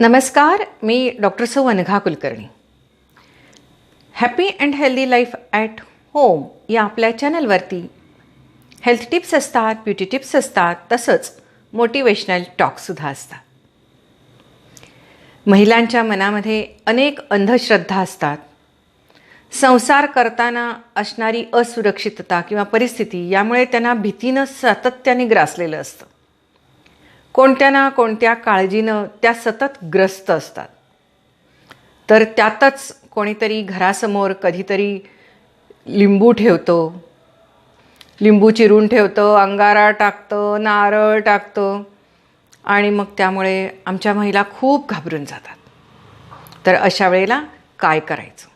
नमस्कार मी डॉक्टर सौ Anagha Kulkarni. Happy and healthy life at home या आपल्या चॅनलवरती हेल्थ टिप्स असतात ब्युटी टिप्स असतात तसंच मोटिवेशनल टॉकसुद्धा असतात. महिलांच्या मनामध्ये अनेक अंधश्रद्धा असतात. संसार करताना असणारी असुरक्षितता किंवा परिस्थिती यामुळे त्यांना भीतीनं सातत्याने ग्रासलेलं असतं. कोणत्या ना कोणत्या काळजीनं त्या सतत ग्रस्त असतात. तर त्यातच कोणीतरी घरासमोर कधीतरी लिंबू ठेवतो. लिंबू चिरून ठेवतं अंगारा टाकतं नारळ टाकतं आणि मग त्यामुळे आमच्या महिला खूप घाबरून जातात. तर अशा वेळेला काय करायचं?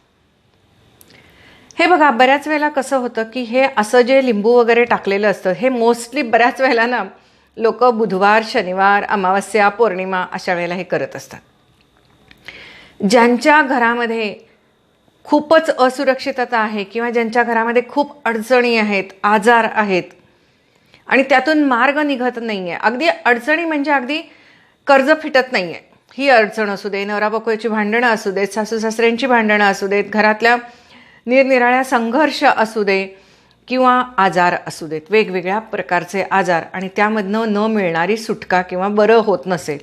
हे बघा बऱ्याच वेळेला कसं होतं की हे असं जे लिंबू वगैरे टाकलेलं असतं हे मोस्टली बऱ्याच वेळेला ना लोक बुधवार शनिवार अमावस्या पौर्णिमा अशा वेळेला हे करत असतात. ज्यांच्या घरामध्ये खूपच असुरक्षितता आहे किंवा ज्यांच्या घरामध्ये खूप अडचणी आहेत आजार आहेत आणि त्यातून मार्ग निघत नाही आहे अगदी अडचणी म्हणजे अगदी कर्ज फिटत नाही आहे ही अडचण असू दे नवरा भांडणं असू देत सासू सासऱ्यांची भांडणं असू देत घरातल्या निरनिराळ्या संघर्ष असू दे किंवा आजार असू देत वेगवेगळ्या प्रकारचे आजार आणि त्यामधनं न मिळणारी सुटका किंवा बरं होत नसेल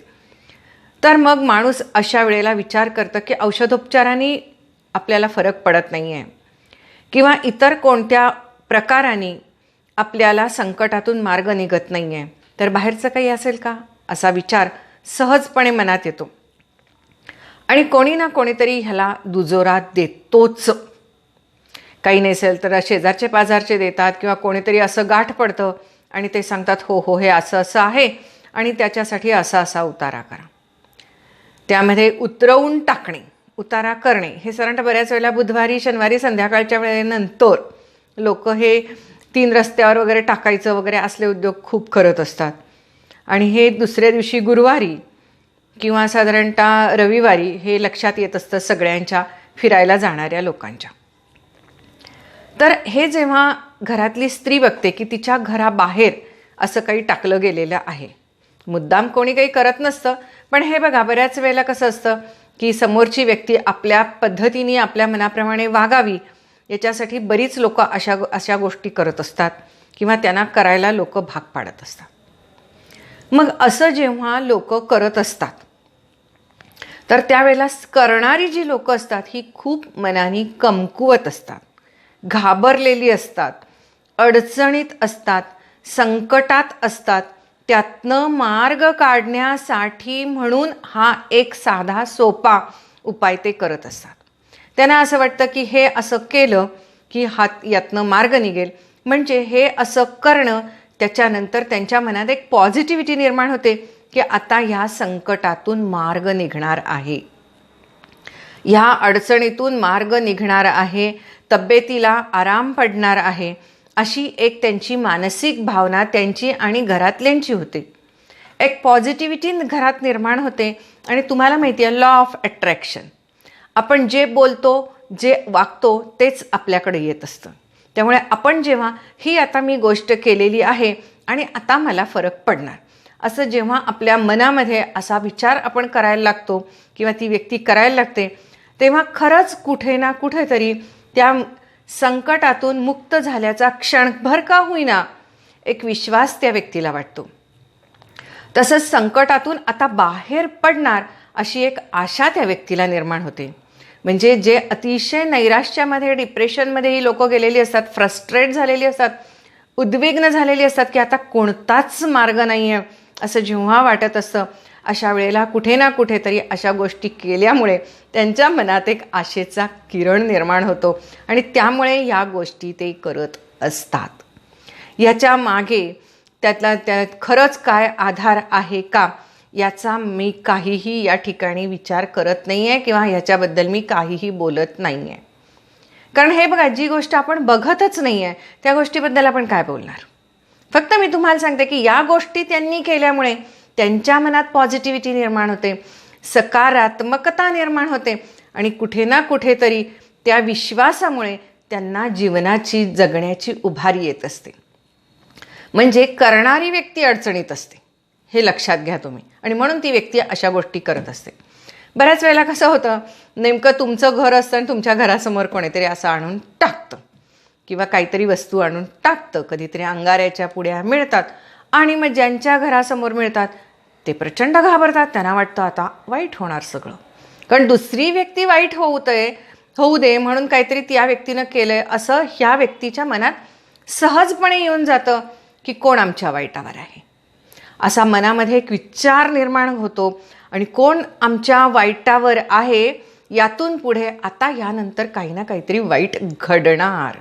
तर मग माणूस अशा वेळेला विचार करतं की औषधोपचाराने आपल्याला फरक पडत नाही आहे किंवा इतर कोणत्या प्रकाराने आपल्याला संकटातून मार्ग निघत नाही आहे तर बाहेरचं काही असेल का? असा विचार सहजपणे मनात येतो. आणि कोणी ना कोणीतरी ह्याला दुजोरा देतोच. काही नसेल तर शेजारचे पाजारचे देतात किंवा कोणीतरी असं गाठ पडतं आणि ते सांगतात हो हो हे असं असं आहे आणि त्याच्यासाठी असा असा उतारा करा. त्यामध्ये उतरवून टाकणे उतारा करणे हे साधारणतः बऱ्याच वेळेला बुधवारी शनिवारी संध्याकाळच्या वेळेनंतर लोक हे तीन रस्त्यावर वगैरे टाकायचं वगैरे असले उद्योग खूप करत असतात. आणि हे दुसऱ्या दिवशी गुरुवारी किंवा साधारणतः रविवारी हे लक्षात येत असतं सगळ्यांच्या फिरायला जाणाऱ्या लोकांच्या. तर हे जेव्हा घरातली स्त्री बघते की तिच्या घराबाहेर असं काही टाकलं गेलेलं आहे. मुद्दाम कोणी काही करत नसतं पण हे बघा बऱ्याच वेळेला कसं असतं की समोरची व्यक्ती आपल्या पद्धतीने आपल्या मनाप्रमाणे वागावी याच्यासाठी बरीच लोक अशा अशा गोष्टी करत असतात किंवा त्यांना करायला लोक भाग पाडत असतात. मग असं जेव्हा लोक करत असतात तर त्यावेळेला करणारी जी लोक असतात ही खूप मनाने कमकुवत असतात. घाबरलेली असतात अडचणीत असतात संकटात असतात त्यातनं मार्ग काढण्यासाठी म्हणून हा एक साधा सोपा उपाय ते करत असतात. त्यांना असं वाटतं की हे असं केलं की हात यातनं मार्ग निघेल. म्हणजे हे असं करणं त्याच्यानंतर त्यांच्या मनात एक पॉझिटिव्हिटी निर्माण होते की आता ह्या संकटातून मार्ग निघणार आहे. ह्या अडचणीतून मार्ग निघणार आहे तब्येतीला आराम पडणार आहे अशी एक त्यांची मानसिक भावना त्यांची आणि घरातल्यांची होते. एक पॉझिटिव्हिटी घरात निर्माण होते आणि तुम्हाला माहिती आहे लॉ ऑफ अट्रॅक्शन आपण जे बोलतो जे वागतो तेच आपल्याकडे येत असतं. त्यामुळे आपण जेव्हा ही आता मी गोष्ट केलेली आहे आणि आता मला फरक पडणार. असं जेव्हा आपल्या मनामध्ये असा विचार आपण करायला लागतो किंवा ती व्यक्ती करायला लागते तेव्हा खरंच कुठे ना कुठेतरी त्या संकटातून मुक्त झाल्याचा क्षणभर का होईना एक विश्वास त्या व्यक्तीला वाटतो. तसंच संकटातून आता बाहेर पडणार अशी एक आशा त्या व्यक्तीला निर्माण होते. म्हणजे जे अतिशय नैराश्यामध्ये डिप्रेशनमध्ये ही लोकं गेलेली असतात फ्रस्ट्रेट झालेली असतात उद्विग्न झालेली असतात की आता कोणताच मार्ग नाही आहे असं जेव्हा वाटत असतं अशा वेळेला कुठे ना कुठेतरी अशा गोष्टी केल्यामुळे त्यांच्या मनात एक आशेचा किरण निर्माण होतो आणि त्यामुळे या गोष्टी ते करत असतात. याच्या मागे त्यातला त्या खरंच काय आधार आहे का याचा मी काहीही या ठिकाणी विचार करत नाही आहे किंवा ह्याच्याबद्दल मी काहीही बोलत नाही आहे कारण हे बघा जी गोष्ट आपण बघतच नाही आहे त्या गोष्टीबद्दल आपण काय बोलणार? फक्त मी तुम्हाला सांगते की या गोष्टी त्यांनी केल्यामुळे त्यांच्या मनात पॉझिटिव्हिटी निर्माण होते. सकारात्मकता निर्माण होते. आणि कुठे ना कुठेतरी त्या विश्वासामुळे त्यांना जीवनाची जगण्याची उभारी येत असते. म्हणजे करणारी व्यक्ती अडचणीत असते. हे लक्षात घ्या तुम्ही. आणि म्हणून ती व्यक्ती अशा गोष्टी करत असते. बऱ्याच वेळेला कसं होतं नेमकं तुमचं घर असतं आणि तुमच्या घरासमोर कोणीतरी असं आणून टाकतं. किंवा काहीतरी वस्तू आणून टाकतं. कधीतरी अंगाऱ्याच्या पुड्या मिळतात. आणि मग ज्यांच्या घरासमोर मिळतात ते प्रचंड घाबरतात. त्यांना वाटतं आता वाईट होणार सगळं. कारण दुसरी व्यक्ती वाईट होऊ दे होऊ दे म्हणून काहीतरी त्या व्यक्तीनं केलं आहे असं ह्या व्यक्तीच्या मनात सहजपणे येऊन जातं की कोण आमच्या वाईटावर आहे. असा मनामध्ये एक विचार निर्माण होतो आणि कोण आमच्या वाईटावर आहे यातून पुढे आता यानंतर काही ना काहीतरी वाईट घडणार.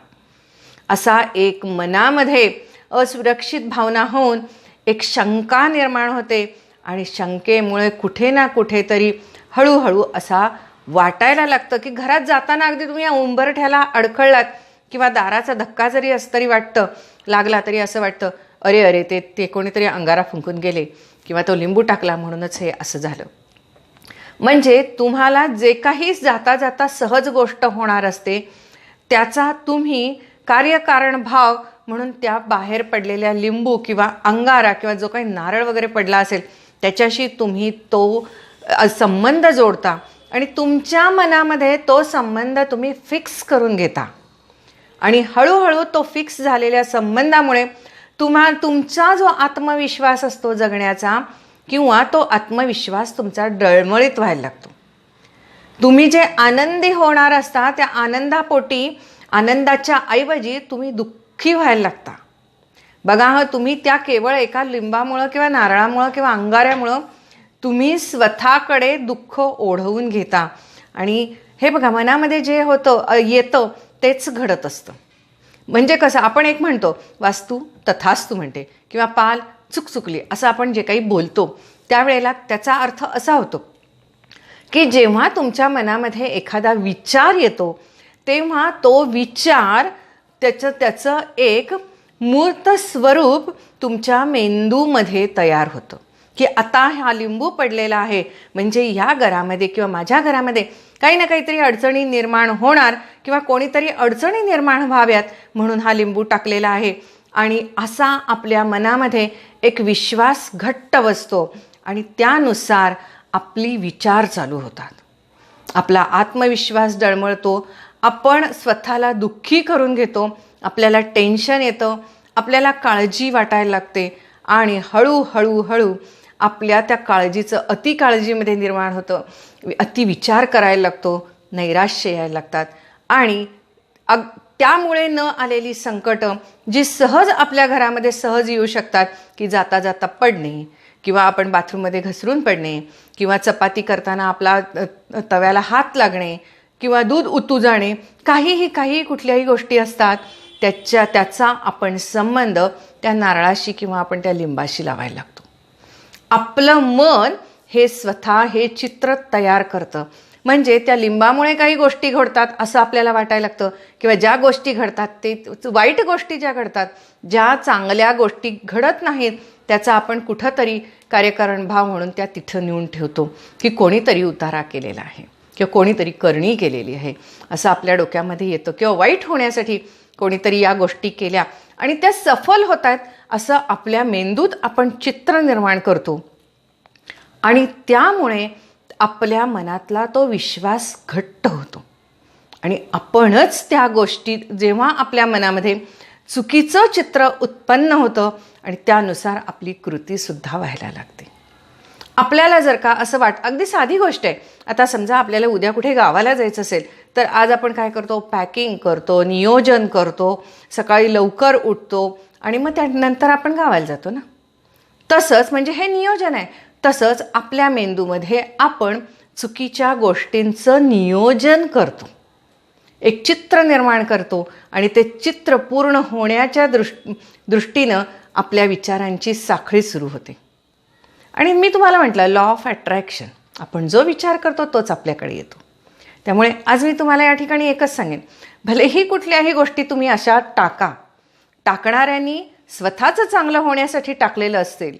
असा एक मनामध्ये असुरक्षित भावना होऊन एक शंका निर्माण होते. आणि शंकेमुळे कुठे ना कुठेतरी हळूहळू असा वाटायला लागतं की घरात जाताना अगदी तुम्ही या उंबरठ्याला अडखळलात किंवा दाराचा धक्का जरी असं तरी वाटतं लागला तरी असं वाटतं अरे अरे ते ते कोणीतरी अंगारा फुंकून गेले किंवा तो लिंबू टाकला म्हणूनच हे असं झालं. म्हणजे तुम्हाला जे काही जाता जाता सहज गोष्ट होणार असते त्याचा तुम्ही कार्यकारण भाव म्हणून त्या बाहेर पडलेल्या लिंबू किंवा अंगारा किंवा जो काही नारळ वगैरे पडला असेल त्याच्याशी तुम्ही तो संबंध जोडता आणि तुमच्या मनामध्ये तो संबंध तुम्ही फिक्स करून घेता. आणि हळूहळू तो फिक्स झालेल्या संबंधामुळे तुम्हा तुमचा जो आत्मविश्वास असतो जगण्याचा किंवा तो आत्मविश्वास तुमचा डळमळीत व्हायला लागतो. तुम्ही जे आनंदी होणार असता त्या आनंदापोटी आनंदाच्या ऐवजी तुम्ही दुःख दुःखी व्हायला लागता. बघा हं तुम्ही त्या केवळ एका लिंबामुळं किंवा नारळामुळं किंवा अंगाऱ्यामुळं तुम्ही स्वतःकडे दुःख ओढवून घेता. आणि हे बघा मनामध्ये जे होतं येतं तेच घडत असतं. म्हणजे कसं आपण एक म्हणतो वास्तू तथास्तू म्हणते किंवा पाल चुकचुकली असं आपण जे काही बोलतो त्यावेळेला त्याचा अर्थ असा होतो की जेव्हा तुमच्या मनामध्ये एखादा विचार येतो तेव्हा तो विचार त्याचं त्याचं एक मूर्त स्वरूप तुमच्या मेंदूमध्ये तयार होतं. की आता हा लिंबू पडलेला आहे. म्हणजे या घरामध्ये किंवा माझ्या घरामध्ये काही ना काहीतरी अडचणी निर्माण होणार किंवा कोणीतरी अडचणी निर्माण व्हाव्यात म्हणून हा लिंबू टाकलेला आहे. आणि असा आपल्या मनामध्ये एक विश्वास घट्ट बसतो. आणि त्यानुसार आपली विचार चालू होतात. आपला आत्मविश्वास डळमळतो आपण स्वतःला दुःखी करून घेतो आपल्याला टेन्शन येतं आपल्याला काळजी वाटायला लागते आणि हळूहळू हळू आपल्या त्या काळजीचं अति काळजीमध्ये निर्माण होतं. अति विचार करायला लागतो नैराश्य यायला लागतात आणि अग त्यामुळे न आलेली संकटं जी सहज आपल्या घरामध्ये सहज येऊ शकतात की जाता जाता पडणे किंवा आपण बाथरूममध्ये घसरून पडणे किंवा चपाती करताना आपला तव्याला हात लागणे किंवा दूध उतू जाणे काहीही काही कुठल्याही गोष्टी असतात त्याच्या त्याचा आपण संबंध त्या नारळाशी किंवा आपण त्या लिंबाशी लावायला लागतो. आपलं मन हे स्वतः हे चित्र तयार करतं. म्हणजे त्या लिंबामुळे काही गोष्टी घडतात असं आपल्याला वाटायला लागतं. किंवा ज्या गोष्टी घडतात ते वाईट गोष्टी ज्या घडतात ज्या चांगल्या गोष्टी घडत नाहीत त्याचा आपण कुठंतरी कार्यकारण भाव म्हणून त्या तिथं नेऊन ठेवतो की कोणीतरी उतारा केलेला आहे. किंवा कोणीतरी करणी केलेली आहे. असं आपल्या डोक्यामध्ये येतं. किंवा वाईट होण्यासाठी कोणीतरी या गोष्टी केल्या आणि त्या सफल होत आहेत असं आपल्या मेंदूत आपण चित्र निर्माण करतो. आणि त्यामुळे आपल्या मनातला तो विश्वास घट्ट होतो. आणि आपणच त्या गोष्टी जेव्हा आपल्या मनामध्ये चुकीचं चित्र उत्पन्न होतं आणि त्यानुसार आपली कृतीसुद्धा व्हायला लागते. आपल्याला जर का असं वाट अगदी साधी गोष्ट आहे. आता समजा आपल्याला उद्या कुठे गावाला जायचं असेल तर आज आपण काय करतो? पॅकिंग करतो नियोजन करतो सकाळी लवकर उठतो आणि मग त्यानंतर आपण गावाला जातो ना? तसंच म्हणजे हे नियोजन आहे. तसंच आपल्या मेंदूमध्ये आपण चुकीच्या गोष्टींचं नियोजन करतो. एक चित्र निर्माण करतो आणि ते चित्र पूर्ण होण्याच्या दृष्ट दृष्टीनं आपल्या विचारांची साखळी सुरू होते. आणि मी तुम्हाला म्हटलं लॉ ऑफ अट्रॅक्शन आपण जो विचार करतो तोच आपल्याकडे येतो. त्यामुळे आज मी तुम्हाला या ठिकाणी एकच सांगेन. भलेही कुठल्याही गोष्टी तुम्ही अशा टाका टाकणाऱ्यांनी स्वतःचं चांगलं होण्यासाठी टाकलेलं असेल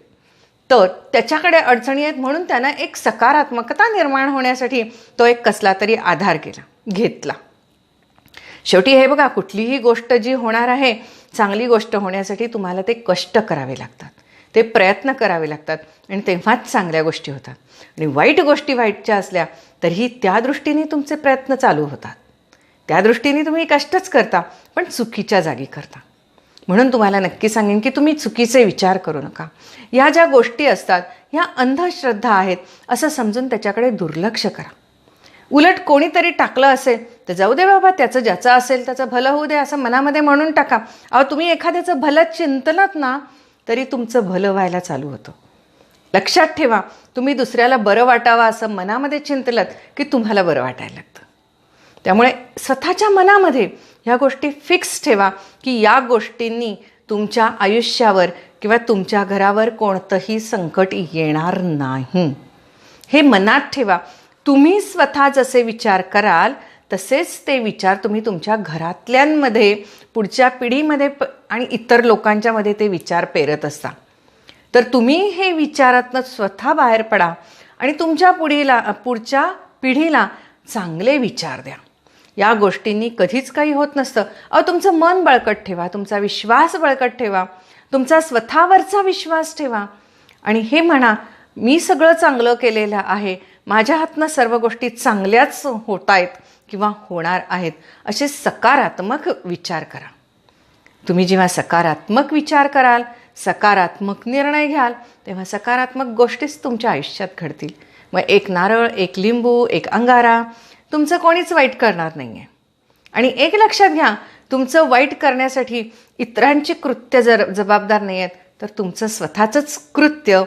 तर त्याच्याकडे अडचणी आहेत म्हणून त्यानं एक सकारात्मकता निर्माण होण्यासाठी तो एक कसला तरी आधार केला घेतला. शेवटी हे बघा कुठलीही गोष्ट जी होणार आहे चांगली गोष्ट होण्यासाठी तुम्हाला ते कष्ट करावे लागतात. ते प्रयत्न करावे लागतात. आणि तेव्हाच चांगल्या गोष्टी होतात. आणि वाईट गोष्टी वाईटच्या असल्या तरीही त्या दृष्टीने तुमचे प्रयत्न चालू होतात. त्या दृष्टीने तुम्ही कष्टच करता पण चुकीच्या जागी करता. म्हणून तुम्हाला नक्की सांगेन की तुम्ही चुकीचे विचार करू नका. या ज्या गोष्टी असतात ह्या अंधश्रद्धा आहेत असं समजून त्याच्याकडे दुर्लक्ष करा. उलट कोणीतरी टाकलं असेल तर जाऊ दे बाबा त्याचं ज्याचं असेल त्याचं भलं होऊ दे असं मनामध्ये म्हणून टाका. अहो तुम्ही एखाद्याचं भलं चिंतलात ना तरी तुमचं भलं व्हायला चालू होतं. लक्षात ठेवा तुम्ही दुसऱ्याला बरं वाटावं असं मनामध्ये चिंतलात की तुम्हाला बरं वाटायला लागतं. त्यामुळे स्वतःच्या मनामध्ये ह्या गोष्टी फिक्स ठेवा की या गोष्टींनी तुमच्या आयुष्यावर किंवा तुमच्या घरावर कोणतंही संकट येणार नाही. हे मनात ठेवा तुम्ही स्वतः जसे विचार कराल तसेच ते विचार तुम्ही तुमच्या घरातल्यांमध्ये पुढच्या पिढीमध्ये प आणि इतर लोकांच्यामध्ये ते विचार पेरत असता तर तुम्ही हे विचारातनं स्वतः बाहेर पडा आणि तुमच्या पुढीला पुढच्या पिढीला चांगले विचार द्या. या गोष्टींनी कधीच काही होत नसतं. अहो तुमचं मन बळकट ठेवा तुमचा विश्वास बळकट ठेवा तुमचा स्वतःवरचा विश्वास ठेवा. आणि हे म्हणा मी सगळं चांगलं केलेलं आहे माझ्या हातनं सर्व गोष्टी चांगल्याच होत आहेत किंवा होणार आहेत असे सकारात्मक विचार करा. तुम्ही जेव्हा सकारात्मक विचार कराल सकारात्मक निर्णय घ्याल तेव्हा सकारात्मक गोष्टीच तुमच्या आयुष्यात घडतील. मग एक नारळ एक लिंबू एक अंगारा तुमचं कोणीच वाईट करणार नाही आहे आणि एक लक्षात घ्या तुमचं वाईट करण्यासाठी इतरांची कृत्य जर जबाबदार नाही आहेत तर तुमचं स्वतःचंच कृत्य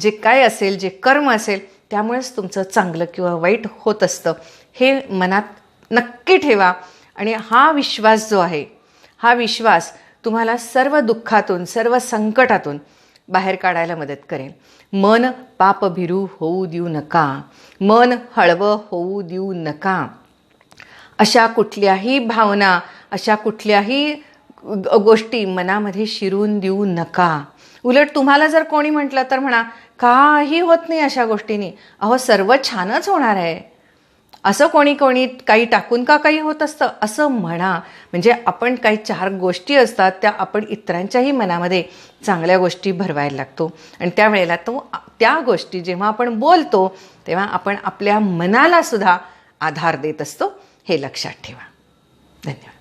जे काय असेल जे कर्म असेल त्यामुळेच तुमचं चांगलं किंवा वाईट होत असतं हे मनात नक्की ठेवा. आणि हा विश्वास जो आहे हा विश्वास तुम्हाला सर्व दुःखातून सर्व संकटातून बाहेर काढायला मदत करेल. मन पापभिरू होऊ देऊ नका. मन हळवं होऊ देऊ नका. अशा कुठल्याही भावना अशा कुठल्याही गोष्टी मनामध्ये शिरून देऊ नका. उलट तुम्हाला जर कोणी म्हटलं तर म्हणा काही होत नाही अशा गोष्टींनी. अहो सर्व छानच होणार आहे. असं कोणी कोणी काही टाकून का काही होत असतं? असं म्हणा. म्हणजे आपण काही चार गोष्टी असतात त्या आपण इतरांच्याही मनामध्ये चांगल्या गोष्टी भरवायला लागतो. आणि त्यावेळेला तो त्या गोष्टी जेव्हा आपण बोलतो तेव्हा आपण आपल्या मनालासुद्धा आधार देत असतो. हे लक्षात ठेवा. धन्यवाद.